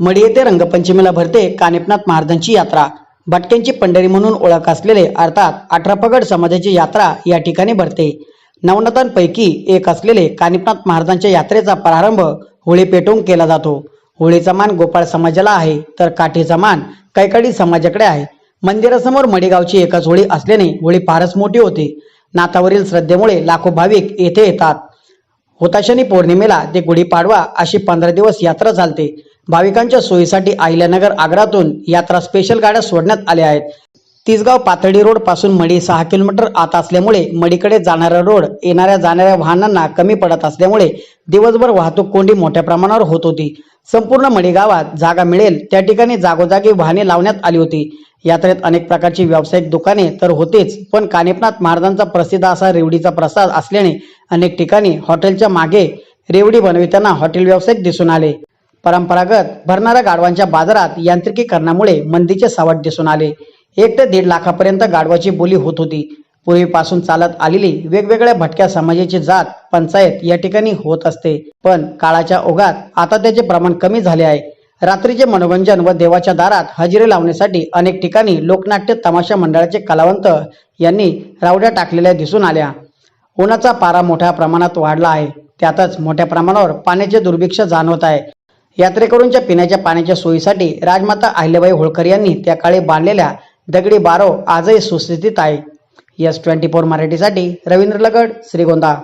मडी येथे रंगपंचमीला भरते कानिपनाथ महाराजांची यात्रा. भटक्यांची पंढरी म्हणून ओळख असलेले अर्थात अठरापगड समाजाची यात्रा या ठिकाणी भरते. नवनाथांपैकी एक असलेले कानिपनाथ महाराजांच्या यात्रेचा प्रारंभ होळी पेटवून केला जातो. होळीचा मान गोपाळ समाजाला आहे तर काठीचा मान कैकाडी समाजाकडे आहे. मंदिरासमोर मडीगावची एकच होळी असल्याने होळी फारच मोठी होते. नातावरील श्रद्धेमुळे लाखो भाविक येथे येतात. हुताशनी पौर्णिमेला ते गुढीपाडवा अशी पंधरा दिवस यात्रा चालते. भाविकांच्या सोयीसाठी अहिल्यानगर आग्रातून यात्रा स्पेशल गाड्या सोडण्यात आल्या आहेत. तिसगाव पातळी रोडपासून मडी सहा किलोमीटर आत असल्यामुळे मडीकडे जाणारा रोड येणाऱ्या जाणाऱ्या वाहनांना कमी पडत असल्यामुळे दिवसभर वाहतूक कोंडी मोठ्या प्रमाणावर होत होती. संपूर्ण मडी गावात जागा मिळेल त्या ठिकाणी जागोजागी वाहने लावण्यात आली होती. यात्रेत अनेक प्रकारची व्यावसायिक दुकाने तर होतेच पण कानिपनाथ महाराजांचा प्रसिद्ध असा रेवडीचा प्रसाद असल्याने अनेक ठिकाणी हॉटेलच्या मागे रेवडी बनविताना हॉटेल व्यावसायिक दिसून आले. परंपरागत भरणाऱ्या गाडवांच्या बाजारात यांत्रिकीकरणामुळे मंदीचे सावट दिसून आले. एक ते दीड लाखापर्यंत गाडवाची बोली होत होती. पूर्वीपासून चालत आलेली वेगवेगळ्या भटक्या समाजाची जात पंचायत या ठिकाणी होत असते. पण काळाच्या ओघात आता त्याचे प्रमाण कमी झाले आहे. रात्रीचे मनोरंजन व देवाच्या दारात हजेरी लावण्यासाठी अनेक ठिकाणी लोकनाट्य तमाशा मंडळाचे कलावंत यांनी रावड्या टाकलेल्या दिसून आल्या. उन्हाचा पारा मोठ्या प्रमाणात वाढला आहे. त्यातच मोठ्या प्रमाणावर पाण्याचे दुर्भिक्ष जाणवत आहे. यात्रेकरूंच्या पिण्याच्या पाण्याच्या सोयीसाठी राजमाता अहिल्याबाई होळकर यांनी त्या काळी बांधलेल्या दगडी बारो आजही सुस्थितीत आहे. यस ट्वेंटी फोर मराठीसाठी रवींद्र लगड श्रीगोंदा.